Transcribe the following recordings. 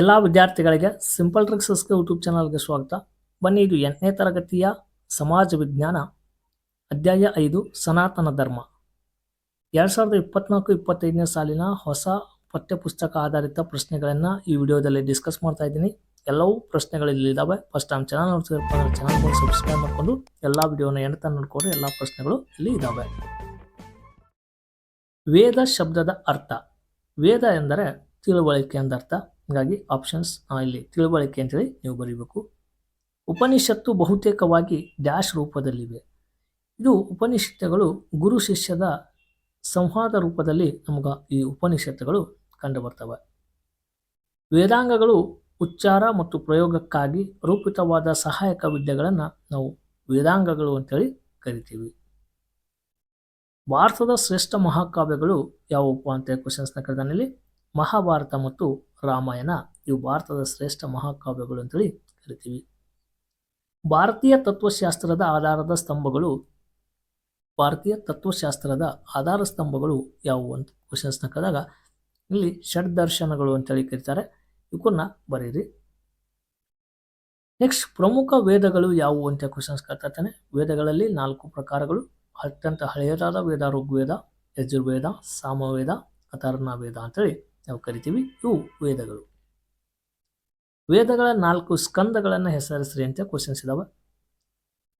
ಎಲ್ಲ ವಿದ್ಯಾರ್ಥಿಗಳಿಗೆ simple ಟ್ರಿಕ್ಸಸ್ಗೆ YouTube ಚಾನಲ್ಗೆ ಸ್ವಾಗತ. ಬನ್ನಿ, ಇದು ಎಂಟನೇ ತರಗತಿಯ ಸಮಾಜ ವಿಜ್ಞಾನ, ಅಧ್ಯಾಯ ಐದು, ಸನಾತನ ಧರ್ಮ. ಎರಡು ಸಾವಿರದ ಇಪ್ಪತ್ನಾಲ್ಕು, ಇಪ್ಪತ್ತೈದನೇ ಸಾಲಿನ ಹೊಸ ಪಠ್ಯಪುಸ್ತಕ ಆಧಾರಿತ ಪ್ರಶ್ನೆಗಳನ್ನು ಈ ವಿಡಿಯೋದಲ್ಲಿ ಡಿಸ್ಕಸ್ ಮಾಡ್ತಾ ಇದ್ದೀನಿ. ಎಲ್ಲವೂ ಪ್ರಶ್ನೆಗಳು ಇಲ್ಲಿದ್ದಾವೆ ಫಸ್ಟ್ ಟೈಮ್ ಚಾನಲ್ ನೋಡ್ತಿರಪ್ಪ ಅಂದರೆ ಚಾನಲ್ಗಳು ಸಬ್ಸ್ಕ್ರೈಬ್ ಮಾಡಿಕೊಂಡು ಎಲ್ಲ ವಿಡಿಯೋನ ಎಣ್ತಾ ನೋಡ್ಕೊಂಡು ಎಲ್ಲ ಪ್ರಶ್ನೆಗಳು ಇಲ್ಲಿ ಇದ್ದಾವೆ ವೇದ ಶಬ್ದದ ಅರ್ಥ. ವೇದ ಎಂದರೆ ತಿಳುವಳಿಕೆ ಎಂದರ್ಥ. ಹೀಗಾಗಿ ಆಪ್ಷನ್ಸ್ ಇಲ್ಲಿ ತಿಳುವಳಿಕೆ ಅಂತೇಳಿ ನೀವು ಬರೀಬೇಕು. ಉಪನಿಷತ್ತು ಬಹುತೇಕವಾಗಿ ಡ್ಯಾಶ್ ರೂಪದಲ್ಲಿವೆ. ಇದು ಉಪನಿಷತ್ತುಗಳು ಗುರು ಶಿಷ್ಯದ ಸಂವಾದ ರೂಪದಲ್ಲಿ ನಮ್ಗೆ ಈ ಉಪನಿಷತ್ತುಗಳು ಕಂಡುಬರ್ತವೆ. ವೇದಾಂಗಗಳು ಉಚ್ಚಾರ ಮತ್ತು ಪ್ರಯೋಗಕ್ಕಾಗಿ ರೂಪಿತವಾದ ಸಹಾಯಕ ವಿದ್ಯೆಗಳನ್ನು ನಾವು ವೇದಾಂಗಗಳು ಅಂತೇಳಿ ಕರಿತೀವಿ. ಭಾರತದ ಶ್ರೇಷ್ಠ ಮಹಾಕಾವ್ಯಗಳು ಯಾವುವು ಅಂತ ಕ್ವಶನ್ಸ್ನ ಕರೆದಾನಲ್ಲಿ ಮಹಾಭಾರತ ಮತ್ತು ರಾಮಾಯಣ ಇವು ಭಾರತದ ಶ್ರೇಷ್ಠ ಮಹಾಕಾವ್ಯಗಳು ಅಂತೇಳಿ ಕರಿತೀವಿ. ಭಾರತೀಯ ತತ್ವಶಾಸ್ತ್ರದ ಆಧಾರದ ಸ್ತಂಭಗಳು, ಭಾರತೀಯ ತತ್ವಶಾಸ್ತ್ರದ ಆಧಾರ ಸ್ತಂಭಗಳು ಯಾವುವು ಅಂತ ಕ್ವಶನ್ಸ್ನ ಕದಾಗ ಇಲ್ಲಿ ಷಡ್ ದರ್ಶನಗಳು ಅಂತೇಳಿ ಕರೀತಾರೆ. ಇವನ್ನ ಬರೀರಿ. ನೆಕ್ಸ್ಟ್ ಪ್ರಮುಖ ವೇದಗಳು ಯಾವುವು ಅಂತ ಕ್ವಶನ್ಸ್ ಕೇಳ್ತಾನೆ ವೇದಗಳಲ್ಲಿ ನಾಲ್ಕು ಪ್ರಕಾರಗಳು, ಅತ್ಯಂತ ಹಳೆಯದಾದ ವೇದ ಋಗ್ವೇದ, ಯಜುರ್ವೇದ, ಸಾಮವೇದ ಅಥರ್ಣ ವೇದ ಅಂತೇಳಿ ನಾವು ಕರಿತೀವಿ. ಇವು ವೇದಗಳು. ವೇದಗಳ ನಾಲ್ಕು ಸ್ಕಂದಗಳನ್ನು ಹೆಸರಿಸ್ರಿ ಅಂತ ಕ್ವಶನ್ಸ್ ಇದಾವೆ.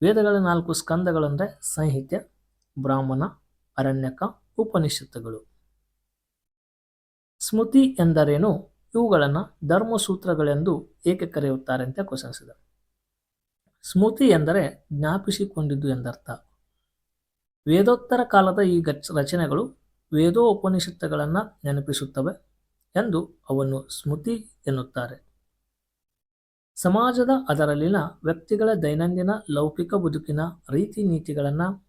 ವೇದಗಳ ನಾಲ್ಕು ಸ್ಕಂದಗಳಂದ್ರೆ ಸಂಹಿತೆ ಬ್ರಾಹ್ಮಣ, ಅರಣ್ಯಕ, ಉಪನಿಷತ್ತುಗಳು. ಸ್ಮೃತಿ ಎಂದರೇನು? ಇವುಗಳನ್ನು ಧರ್ಮಸೂತ್ರಗಳೆಂದು ಏಕೆ ಕರೆಯುತ್ತಾರೆ ಅಂತ ಕ್ವಶನ್ಸ್ ಇದೆ ಸ್ಮೃತಿ ಎಂದರೆ ಜ್ಞಾಪಿಸಿಕೊಂಡಿದ್ದು ಎಂದರ್ಥ. ವೇದೋತ್ತರ ಕಾಲದ ಈ ರಚನೆಗಳು ವೇದೋ ಉಪನಿಷತ್ತುಗಳನ್ನು ನೆನಪಿಸುತ್ತವೆ. ಎಂದು ಅವನ್ನು ಸ್ಮೃತಿ ಎನ್ನುತ್ತಾರೆ. ಸಮಾಜದ ಅದರಲ್ಲಿನ ವ್ಯಕ್ತಿಗಳ ದೈನಂದಿನ ಲೌಕಿಕ ಬದುಕಿನ ರೀತಿ ನೀತಿಗಳನ್ನು,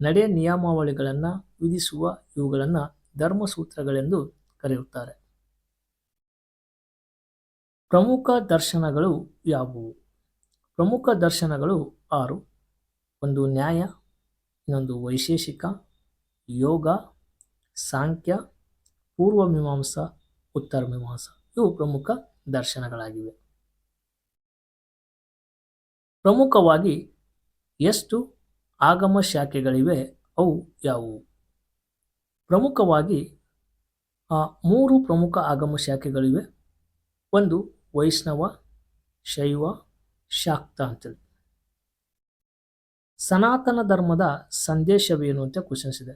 ನಡೆ ನಿಯಮಾವಳಿಗಳನ್ನು ವಿಧಿಸುವ ಇವುಗಳನ್ನು ಧರ್ಮಸೂತ್ರಗಳೆಂದು ಕರೆಯುತ್ತಾರೆ. ಪ್ರಮುಖ ದರ್ಶನಗಳು ಯಾವುವು? ಪ್ರಮುಖ ದರ್ಶನಗಳು ಆರು. ಒಂದು ನ್ಯಾಯ, ಇನ್ನೊಂದು ವೈಶೇಷಿಕ, ಯೋಗ, ಸಾಂಖ್ಯ, ಪೂರ್ವ ಮೀಮಾಂಸಾ ಉತ್ತರ ಮೀಮಾಂಸ ಇವು ಪ್ರಮುಖ ದರ್ಶನಗಳಾಗಿವೆ. ಪ್ರಮುಖವಾಗಿ ಎಷ್ಟು ಆಗಮ ಶಾಖೆಗಳಿವೆ, ಅವು ಯಾವುವು? ಪ್ರಮುಖವಾಗಿ ಮೂರು ಪ್ರಮುಖ ಆಗಮ ಶಾಖೆಗಳಿವೆ. ಒಂದು ವೈಷ್ಣವ, ಶೈವ, ಶಾಕ್ತ ಅಂತೇಳಿ. ಸನಾತನ ಧರ್ಮದ ಸಂದೇಶವೇನು ಅಂತ ಕ್ವಶನ್ಸ್ ಇದೆ.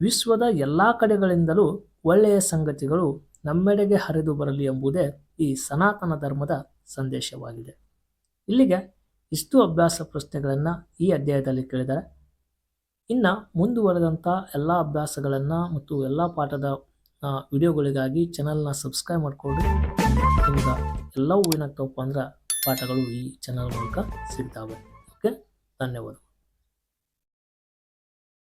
ವಿಶ್ವದ ಎಲ್ಲ ಕಡೆಗಳಿಂದಲೂ ಒಳ್ಳೆಯ ಸಂಗತಿಗಳು ನಮ್ಮೆಡೆಗೆ ಹರಿದು ಬರಲಿ ಎಂಬುದೇ ಈ ಸನಾತನ ಧರ್ಮದ ಸಂದೇಶವಾಗಿದೆ. ಇಲ್ಲಿಗೆ ಇಷ್ಟು ಅಭ್ಯಾಸ ಪ್ರಶ್ನೆಗಳನ್ನು ಈ ಅಧ್ಯಾಯದಲ್ಲಿ ಕೇಳಿದರೆ, ಇನ್ನು ಮುಂದುವರೆದಂಥ ಎಲ್ಲ ಅಭ್ಯಾಸಗಳನ್ನು ಮತ್ತು ಎಲ್ಲ ಪಾಠದ ವಿಡಿಯೋಗಳಿಗಾಗಿ ಚಾನಲ್ನ ಸಬ್ಸ್ಕ್ರೈಬ್ ಮಾಡಿಕೊಂಡು ನಿಮ್ಗೆ ಎಲ್ಲವೂ ಏನಾಗ್ತವಪ್ಪ ಅಂದ್ರೆ ಪಾಠಗಳು ಈ ಚಾನಲ್ ಮೂಲಕ ಸಿಗ್ತಾವೆ. ಓಕೆ ಧನ್ಯವಾದ